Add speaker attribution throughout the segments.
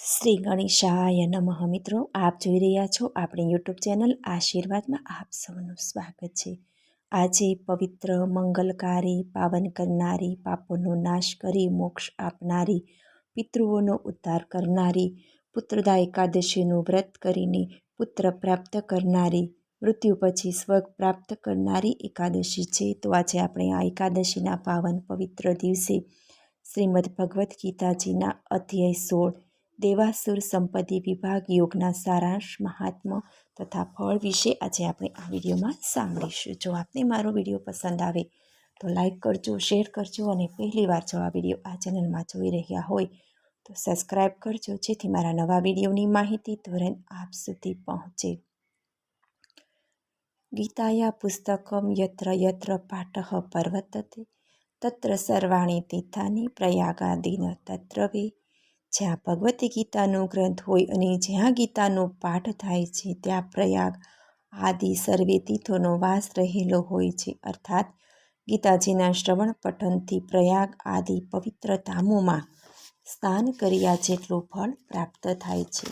Speaker 1: શ્રી ગણેશાય નમઃ મિત્રો, આપ જોઈ રહ્યા છો આપણી યુટ્યુબ ચેનલ આશીર્વાદમાં આપ સૌનું સ્વાગત છે. આજે પવિત્ર, મંગલકારી, પાવન કરનારી, પાપોનો નાશ કરી, મોક્ષ આપનારી, પિતૃઓનો ઉદ્ધાર કરનારી, પુત્રદા એકાદશીનું વ્રત કરીને પુત્ર પ્રાપ્ત કરનારી, મૃત્યુ પછી સ્વર્ગ પ્રાપ્ત કરનારી એકાદશી છે. તો આજે આપણે આ એકાદશીના પાવન પવિત્ર દિવસે શ્રીમદ ભગવદ્ ગીતાજીના અધ્યાય સોળ દેવાસુર સંપત્તિ વિભાગ યોગના સારાંશ મહાત્મ તથા ફળ વિશે આજે આપણે આ વિડીયોમાં સાંભળીશું. જો આપને મારો વીડિયો પસંદ આવે તો લાઈક કરજો, શેર કરજો અને પહેલીવાર જો આ વીડિયો આ ચેનલમાં જોઈ રહ્યા હોય તો સબસ્ક્રાઈબ કરજો, જેથી મારા નવા વિડીયોની માહિતી તુરંત આપ સુધી પહોંચે. ગીતાયા પુસ્તકમ યત્ર યત્ર પાઠ પર્વતતે, તત્ર સર્વાણી તીર્થાની પ્રયાગાદીન તત્ર વે જ્યાં ભગવદ્ ગીતાનો ગ્રંથ હોય અને જ્યાં ગીતાનો પાઠ થાય છે, ત્યાં પ્રયાગ આદિ સર્વે તીર્થોનો વાસ રહેલો હોય છે. અર્થાત, ગીતાજીના શ્રવણ પઠનથી પ્રયાગ આદિ પવિત્ર ધામોમાં સ્નાન કર્યા જેટલું ફળ પ્રાપ્ત થાય છે.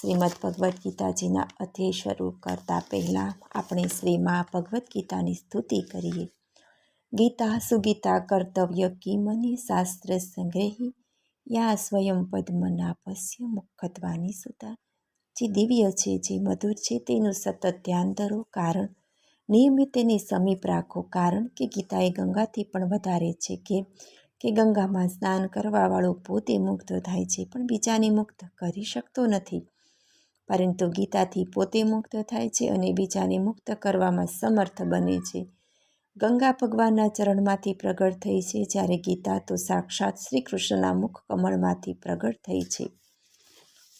Speaker 1: શ્રીમદ ભગવદ્ ગીતાજીના અધ્યય શરૂ કરતાં પહેલાં આપણે શ્રીમાં ભગવદ્ ગીતાની સ્તુતિ કરીએ. ગીતા સુગીતા કર્તવ્ય કિમની શાસ્ત્ર સંગ્રહી યા સ્વયં પદ્મનાભસ્ય મુખત્વાની સુતા જે દિવ્ય છે, જે મધુર છે, તેનું સતત ધ્યાન ધરો. કારણ, નિયમિત તેની સમીપ રાખો. કારણ કે ગીતા એ ગંગાથી પણ વધારે છે કે કે ગંગામાં સ્નાન કરવાવાળો પોતે મુક્ત થાય છે, પણ બીજાને મુક્ત કરી શકતો નથી. પરંતુ ગીતાથી પોતે મુક્ત થાય છે અને બીજાને મુક્ત કરવામાં સમર્થ બને છે. ગંગા ભગવાનના ચરણમાંથી પ્રગટ થઈ છે જ્યારે ગીતા તો સાક્ષાત શ્રી કૃષ્ણના મુખ કમળમાંથી પ્રગટ થઈ છે.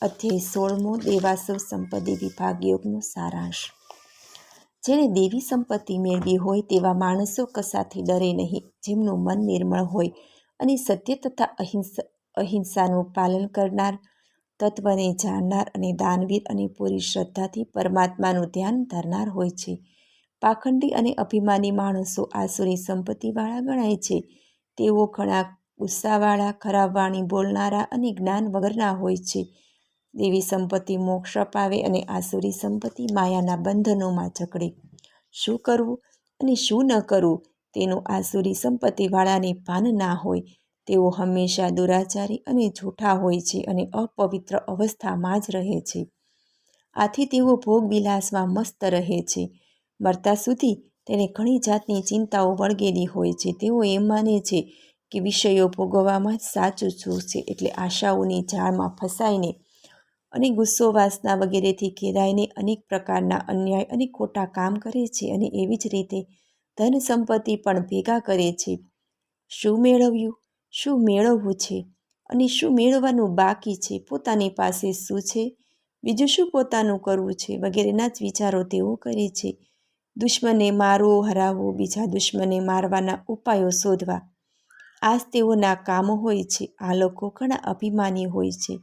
Speaker 1: અધ્યાય સોળમો દેવાસવ સંપત્તિ વિભાગ યોગનો સારાંશ. જેણે દેવી સંપત્તિ મેળવી હોય તેવા માણસો કશાથી ડરે નહીં, જેમનું મન નિર્મળ હોય અને સત્ય તથા અહિંસા, અહિંસાનું પાલન કરનાર, તત્વને જાણનાર અને દાનવીર અને પૂરી શ્રદ્ધાથી પરમાત્માનું ધ્યાન ધરનાર હોય છે. પાખંડી અને અભિમાની માણસો આસુરી સંપત્તિવાળા ગણાય છે. તેઓ ઘણા ગુસ્સાવાળા ખરાબ વાણી બોલનારા અને જ્ઞાન વગરના હોય છે. દેવી સંપત્તિ મોક્ષ અપાવે અને આસુરી સંપત્તિ માયાના બંધનોમાં જકડે. શું કરવું અને શું ન કરવું તેનું આસુરી સંપત્તિવાળાને ભાન ના હોય. તેઓ હંમેશા દુરાચારી અને જૂઠા હોય છે અને અપવિત્ર અવસ્થામાં જ રહે છે. આથી તેઓ ભોગ વિલાસમાં મસ્ત રહે છે. મરતા સુધી તેને ઘણી જાતની ચિંતાઓ વળગેલી હોય છે. તેઓ એમ માને છે કે વિષયો ભોગવવામાં જ સાચું સુખ છે એટલે આશાઓની જાળમાં ફસાઈને અને ગુસ્સો વાસના વગેરેથી ઘેરાઈને અનેક પ્રકારના અન્યાય અને ખોટા કામ કરે છે અને એવી જ રીતે ધન સંપત્તિ પણ ભેગા કરે છે. શું મેળવ્યું? શું મેળવવું છે? અને શું મેળવવાનું બાકી છે? પોતાની પાસે શું છે? બીજું શું પોતાનું કરવું છે? વગેરેના જ વિચારો તેઓ કરે છે. દુશ્મને મારવો હરાવવો, બીજા દુશ્મને મારવાના ઉપાયો શોધવા. આ તેઓના કામો હોય છે. આ લોકો ઘણા અભિમાની હોય છે.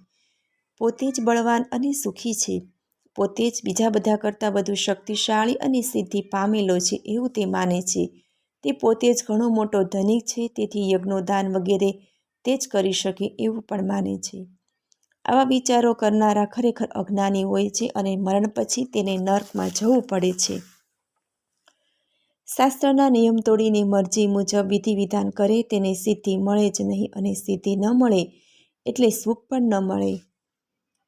Speaker 1: પોતે જ બળવાન અને સુખી છે. પોતે જ બીજા બધા કરતાં વધુ શક્તિશાળી અને સિદ્ધિ પામેલો છે એવું તે માને છે. તે પોતે જ ઘણો મોટો ધનિક છે. તેથી યજ્ઞો દાન વગેરે તે જ કરી શકે એવું પણ માને છે. આવા વિચારો કરનારા ખરેખર અજ્ઞાની હોય છે અને મરણ પછી તેને નર્કમાં જવું પડે છે. શાસ્ત્રના નિયમ તોડીને મરજી મુજબ વિધિ વિધાન કરે, તેને સિદ્ધિ મળે જ નહીં અને સિદ્ધિ ન મળે એટલે સુખ પણ ન મળે.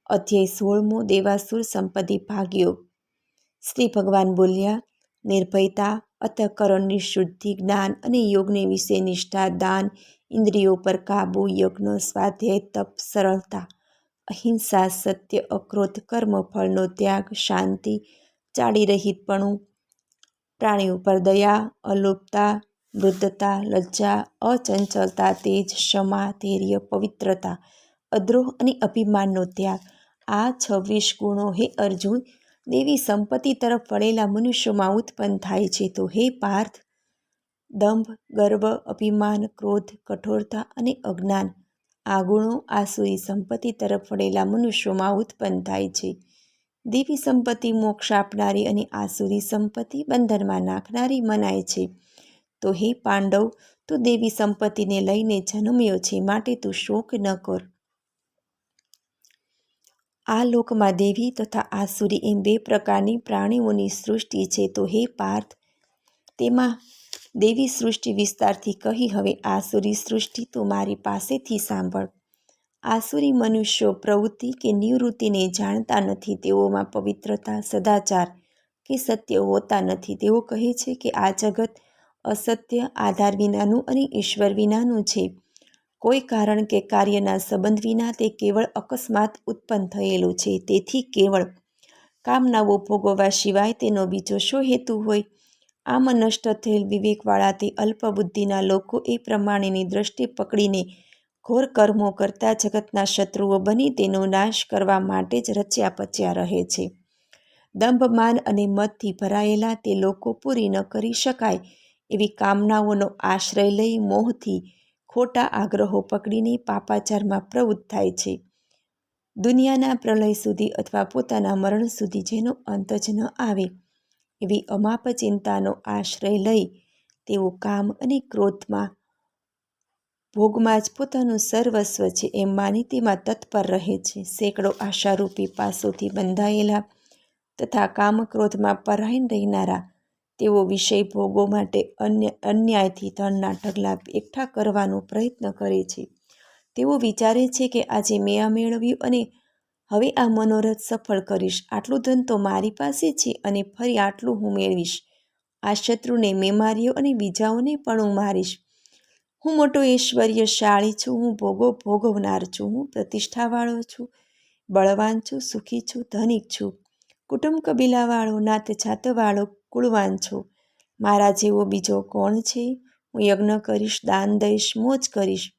Speaker 1: અધ્યાય સોળમો, દેવાસુર સંપત્તિ ભાગ્યો. શ્રી ભગવાન બોલ્યા, નિર્ભયતા અતઃકરણની શુદ્ધિ જ્ઞાન અને યોગને વિશે નિષ્ઠા, દાન, ઇન્દ્રિયો પર કાબુ, યજ્ઞ, સ્વાધ્યાય, તપ, સરળતા, અહિંસા, સત્ય, અક્રોધ કર્મ ફળનો ત્યાગ, શાંતિ ચાડી રહિતપણું પ્રાણીઓ પર દયા, અલોપતા, વૃદ્ધતા, લજ્જા અચંચલતા તેજ, ક્ષમા, ધૈર્ય, પવિત્રતા, અદ્રોહ અને અભિમાનનો ત્યાગ. આ છવ્વીસ ગુણો હે અર્જુન, દેવી સંપત્તિ તરફ વળેલા મનુષ્યોમાં ઉત્પન્ન થાય છે. તો હે પાર્થ, દંભ, ગર્વ, અભિમાન, ક્રોધ, કઠોરતા અને અજ્ઞાન, આ ગુણો આસુરી સંપત્તિ તરફ વળેલા મનુષ્યોમાં ઉત્પન્ન થાય છે. દેવી સંપત્તિ મોક્ષ આપનારી અને આસુરી સંપત્તિ બંધનમાં નાખનારી મનાય છે. તો હે પાંડવ, તું દેવી સંપત્તિને લઈને જન્મ્યો છે, માટે તું શોક ન કર. આ લોકમાં દેવી તથા આસુરી એમ બે પ્રકારની પ્રાણીઓની સૃષ્ટિ છે. તો હે પાર્થ, તેમાં દેવી સૃષ્ટિ વિસ્તારથી કહી, હવે આસુરી સૃષ્ટિ તું મારી પાસેથી સાંભળ. આસુરી મનુષ્યો પ્રવૃત્તિ કે નિવૃત્તિને જાણતા નથી, તેઓમાં પવિત્રતા, સદાચાર કે સત્ય હોતા નથી. તેઓ કહે છે કે આ જગત અસત્ય, આધાર વિનાનું અને ઈશ્વર વિનાનું છે. કોઈ કારણ કે કાર્યના સંબંધ વિના તે કેવળ અકસ્માત ઉત્પન્ન થયેલું છે. તેથી કેવળ કામનાઓ ભોગવવા સિવાય તેનો બીજો શો હેતુ હોય? આમ નષ્ટ થયેલ વિવેકવાળા તે અલ્પબુદ્ધિના લોકો એ પ્રમાણેની દ્રષ્ટિ પકડીને ઘોર કર્મો કરતા જગતના શત્રુઓ બની તેનો નાશ કરવા માટે જ રચ્યા પચ્યા રહે છે. દંભમાન અને મતથી ભરાયેલા તે લોકો પૂરી ન કરી શકાય એવી કામનાઓનો આશ્રય લઈ મોહથી ખોટા આગ્રહો પકડીને પાપાચારમાં પ્રવૃત્ત થાય છે. દુનિયાના પ્રલય સુધી અથવા પોતાના મરણ સુધી જેનો અંત જ ન આવે એવી અમાપ ચિંતાનો આશ્રય લઈ તેઓ કામ અને ક્રોધમાં ભોગમાં જ પોતાનું સર્વસ્વ છે એમ માનીતીમાં તત્પર રહે છે. સેંકડો આશારૂપી પાસોથી બંધાયેલા તથા કામક્રોધમાં પરાયણ રહેનારા, તેઓ વિષય ભોગો માટે અન્ય, અન્યાયથી ધનના ઢગલા એકઠા કરવાનો પ્રયત્ન કરે છે. તેઓ વિચારે છે કે આજે મેં આ મેળવ્યું અને હવે આ મનોરથ સફળ કરીશ. આટલું ધન તો મારી પાસે છે અને ફરી આટલું હું મેળવીશ. આ શત્રુને મેં માર્યો અને બીજાઓને પણ હું મારીશ. હું મોટો ઐશ્વર્યશાળી છું, હું ભોગો ભોગવનાર છું, હું પ્રતિષ્ઠાવાળો છું, બળવાન છું, સુખી છું, ધનિક છું. કુટુંબ કબીલાવાળો નાત છાતવાળો કુળવાન છું. મારા જેવો બીજો કોણ છે? હું યજ્ઞ કરીશ, દાન દઈશ, મોજ કરીશ.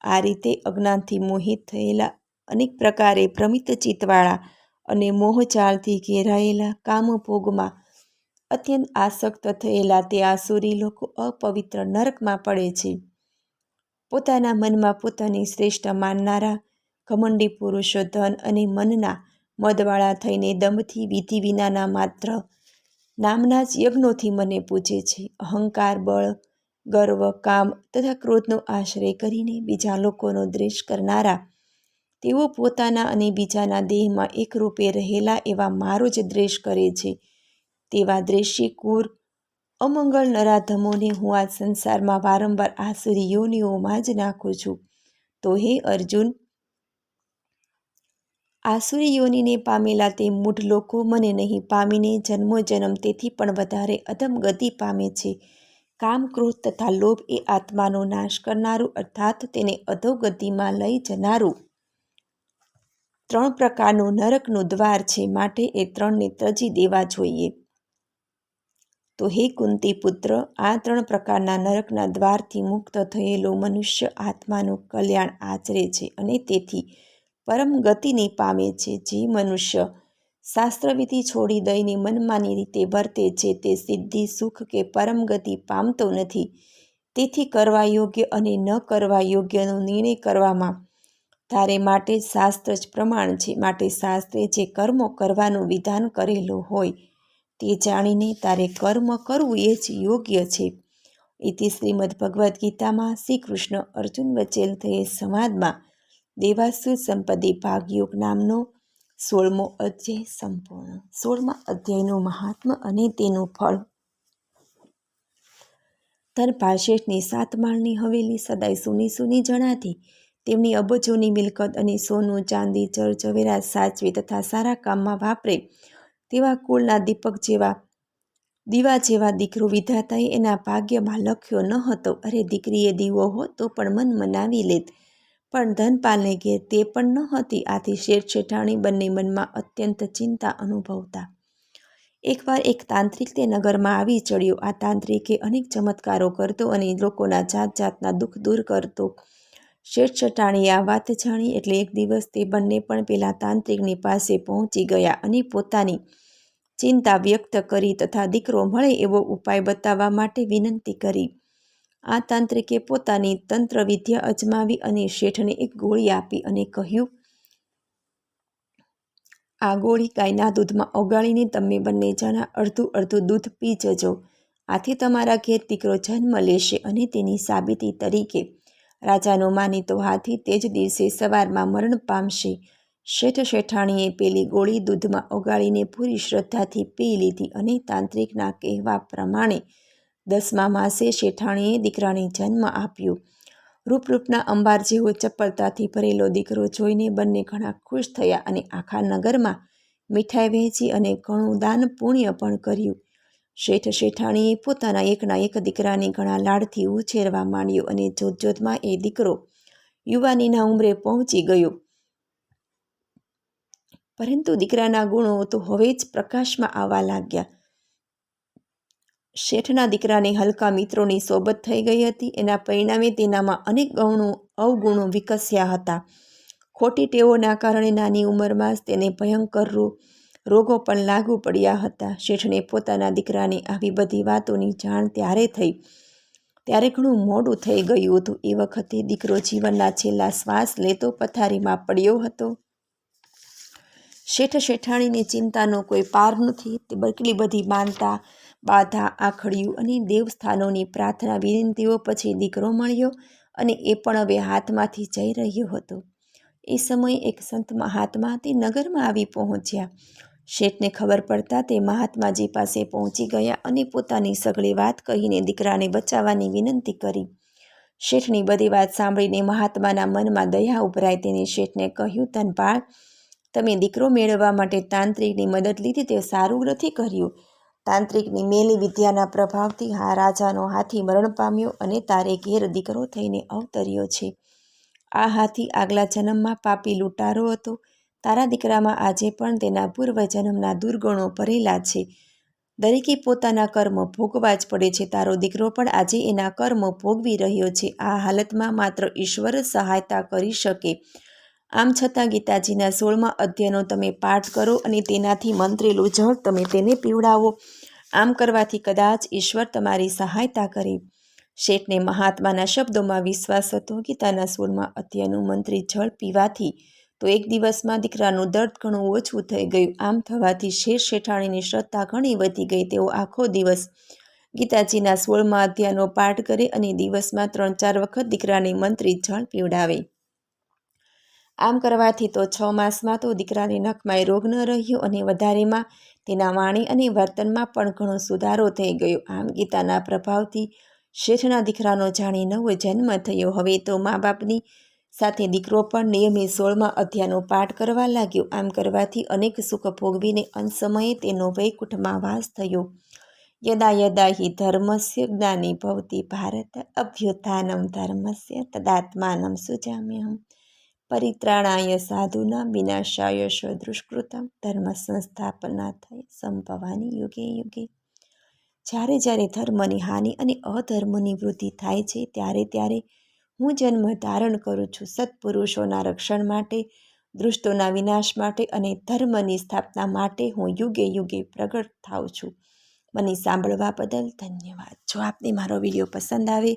Speaker 1: આ રીતે અજ્ઞાનથી મોહિત થયેલા અનેક પ્રકારે ભ્રમિત ચિત્તવાળા અને મોહચાળથી ઘેરાયેલા કામભોગમાં અત્યંત આસક્ત થયેલા તે આસુરી લોકો અપવિત્ર નરકમાં પડે છે. પોતાના મનમાં પોતાની શ્રેષ્ઠ માનનારા, ઘમંડી પુરુષો ધન અને મનના મદવાળા થઈને દમથી વિધિ વિનાના માત્ર નામના જ યજ્ઞોથી મને પૂજે છે. અહંકાર, બળ, ગર્વ, કામ તથા ક્રોધનો આશ્રય કરીને બીજા લોકોનો દ્વેષ કરનારા, તેઓ પોતાના અને બીજાના દેહમાં એકરૂપે રહેલા એવા મારો જ દ્વેષ કરે છે. તેવા દ્વેષી કુર અમંગળ નરાધમોને હું આ સંસારમાં વારંવાર આસુરી યોનિઓમાં જ નાખું છું. તો હે અર્જુન આસુરી યોનિને પામેલા તે મૂઢ લોકો મને નહીં, પામીને જન્મો જન્મ તેથી પણ વધારે અધમ ગતિ પામે છે. કામ, ક્રોધ તથા લોભ એ આત્માનો નાશ કરનારું, અર્થાત તેને અધોગતિમાં લઈ જનારું. ત્રણ પ્રકારનું નરકનું દ્વાર છે, માટે એ ત્રણને ત્રજી દેવા જોઈએ. તો હે કુંતી પુત્ર, આ ત્રણ પ્રકારના નરકના દ્વારથી મુક્ત થયેલો મનુષ્ય આત્માનું કલ્યાણ આચરે છે અને તેથી પરમ ગતિને પામે છે. જે મનુષ્ય શાસ્ત્રવિધિ છોડી દઈને મનમાની રીતે વર્તે છે તે સિદ્ધિ, સુખ કે પરમ ગતિ પામતો નથી. તેથી કરવા યોગ્ય અને ન કરવા યોગ્યનો નિર્ણય કરવામાં તારે માટે શાસ્ત્ર જ પ્રમાણ છે. માટે શાસ્ત્રે જે કર્મો કરવાનું વિધાન કરેલું હોય તે જાણીને તારે કર્મ કરવું એ જ યોગ્ય છે. ઇતિ શ્રીમદ ભગવદ્ ગીતામાં શ્રી કૃષ્ણ અર્જુન વચ્ચે થયેલ સંવાદમાં દેવાસુર સંપદે ભાગયોગ નામનો સોળમો અધ્યાય સંપૂર્ણ. સોળમા અધ્યાયનું મહાત્મ અને તેનું ફળ. ધનપાશેષની સાત માળની હવેલી સદાય સુની સુની જણાતી. તેમની અબજોની મિલકત અને સોનું ચાંદી ચર ઝવેરા સાચવી તથા સારા કામમાં વાપરે તેવા કુળના દીપક જેવા, દીવા જેવા દીકરો વિધાતાએ એના ભાગ્યમાં લખ્યો ન હતો. અરે, દીકરીએ દીવો હોત તો પણ મન મનાવી લેત. પણ ધનપાલને ઘેર તે પણ ન હતી. આથી શેઠ શેઠાણી બંને મનમાં અત્યંત ચિંતા અનુભવતા. એકવાર એક તાંત્રિક તે નગરમાં આવી ચડ્યો. આ તાંત્રિકે અનેક ચમત્કારો કરતો અને લોકોના જાત જાતના દુઃખ દૂર કરતો. શેઠ શેઠાણીએ આ વાત જાણી એટલે એક દિવસ તે બંને પણ પેલા તાંત્રિકની પાસે પહોંચી ગયા અને પોતાની ચિંતા વ્યક્ત કરી તથા દીકરો મળે એવો ઉપાય બતાવવા માટે વિનંતી કરી. આ તાંત્રિકે પોતાની તંત્ર વિદ્યા અજમાવી અને શેઠને એક ગોળી આપી અને કહ્યું, આ ગોળી ગાયના દૂધમાં ઓગાળીને તમે બંને જણા અડધું અડધું દૂધ પી જજો. આથી તમારા ઘેર દીકરો જન્મ લેશે અને તેની સાબિતી તરીકે. રાજાનો માનીતો હાથી તે જ દિવસે સવારમાં મરણ પામશે. શેઠ શેઠાણીએ પેલી ગોળી દૂધમાં ઓગાળીને પૂરી શ્રદ્ધાથી પી લીધી અને તાંત્રિકના કહેવા પ્રમાણે દસમા માસે શેઠાણીએ દીકરાને જન્મ આપ્યો. રૂપરૂપના અંબાર જેવો ચપળતાથી ભરેલો દીકરો જોઈને બંને ઘણા ખુશ થયા અને આખા નગરમાં મીઠાઈ વહેંચી અને ઘણું દાન પુણ્ય પણ કર્યું. શેઠ શેઠાણીએ પોતાના એકના એક દીકરાને ઘણા લાડથી ઉછેરવા માંડ્યો અને જોત જોતમાં એ દીકરો યુવાનીના ઉંમરે પહોંચી ગયો. પરંતુ દીકરાના ગુણો તો હવે જ પ્રકાશમાં આવવા લાગ્યા. શેઠના દીકરાને હલકા મિત્રોની સોબત થઈ ગઈ હતી. એના પરિણામે તેનામાં અનેક ગૌણો અવગુણો વિકસ્યા હતા. ખોટી ટેવોના કારણે નાની ઉંમરમાં જ તેને ભયંકર રોગો પણ લાગુ પડ્યા હતા. શેઠને પોતાના દીકરાને આવી બધી વાતોની જાણ ત્યારે થઈ. ત્યારે ઘણું મોડું થઈ ગયું હતું. એ વખતે દીકરો જીવનના છેલ્લા શ્વાસ લેતો પથારીમાં પડ્યો હતો. શેઠ શેઠાણીની ચિંતાનો કોઈ પાર નથી. તે બકલી બધી માનતા બાધા, આખડિયું અને દેવસ્થાનોની પ્રાર્થના વિનંતીઓ પછી દીકરો મળ્યો અને એ પણ હવે હાથમાંથી જઈ રહ્યો હતો. એ સમયે એક સંત મહાત્મા તે નગરમાં આવી પહોંચ્યા. શેઠને ખબર પડતા તે મહાત્માજી પાસે પહોંચી ગયા અને પોતાની સગળી વાત કહીને દીકરાને બચાવવાની વિનંતી કરી. શેઠની બધી વાત સાંભળીને મહાત્માના મનમાં દયા ઉભરાય તેને શેઠને કહ્યું, તનપાળ તમે દીકરો મેળવવા માટે તાંત્રિકની મદદ લીધી તે સારું નથી કર્યું. તાંત્રિકની મેલી વિદ્યાના પ્રભાવથી હા, રાજાનો હાથી મરણ પામ્યો અને તારે ઘેર દીકરો થઈને અવતર્યો છે. આ હાથી આગલા જન્મમાં પાપી લૂંટારો હતો. તારા દીકરામાં આજે પણ તેના પૂર્વજન્મના દુર્ગુણો ભરેલા છે. દરેકે પોતાના કર્મ ભોગવા જ પડે છે. તારો દીકરો પણ આજે એના કર્મ ભોગવી રહ્યો છે. આ હાલતમાં માત્ર ઈશ્વર સહાયતા કરી શકે. આમ છતાં ગીતાજીના સોળમાં અધ્યયનો તમે પાઠ કરો અને તેનાથી મંત્રેલું જળ તમે તેને પીવડાવો. આમ કરવાથી કદાચ ઈશ્વર તમારી સહાયતા કરે. શેઠને મહાત્માના શબ્દોમાં વિશ્વાસ હતો, ગીતાના સોળમાં અધ્યયનું મંત્રી જળ પીવાથી તો એક દિવસમાં દીકરાનું દર્દ ઘણું ઓછું થઈ ગયું. આમ થવાથી શેઠ શેઠાણીની શ્રદ્ધા ઘણી વધી ગઈ. તેઓ આખો દિવસ ગીતાજીના સોળમાં અધ્યાયનો પાઠ કરે અને દિવસમાં ત્રણ ચાર વખત દીકરાને મંત્રી જળ પીવડાવે. આમ કરવાથી તો છ માસમાં તો દીકરાની નખમાં રોગ ન રહ્યો અને વધારેમાં તેના વાણી અને વર્તનમાં પણ ઘણો સુધારો થઈ ગયો. આમ ગીતાના પ્રભાવથી શેઠના દીકરાનો જાણી નવો જન્મ થયો. હવે તો મા બાપની સાથે દીકરો પણ નિયમિત સોળમાં અધ્યાયનો પાઠ કરવા લાગ્યો. આમ કરવાથી અનેક સુખ ભોગવીને અંત સમયે તેનો વૈકુંઠમાં વાસ થયો. યદા યદા હિ ધર્મસ્ય જ્ઞાની ભવતી ભારત અભ્યુત્થાનમ ધર્મસ્ય તદાત્માનમ સુજામ્યહમ. પરિત્રાણાય સાધુના વિનાશાય દુષ્કૃતમ ધર્મ સંસ્થાપના થઈ સંભવાની યુગે યુગે. જ્યારે જ્યારે ધર્મની હાનિ અને અધર્મની વૃદ્ધિ થાય છે, ત્યારે ત્યારે હું જન્મ ધારણ કરું છું સત્પુરુષોના રક્ષણ માટે, દૃષ્ટોના વિનાશ માટે અને ધર્મની સ્થાપના માટે હું યુગે યુગે પ્રગટ થાઉં છું. મને સાંભળવા બદલ ધન્યવાદ. જો આપને મારો વીડિયો પસંદ આવે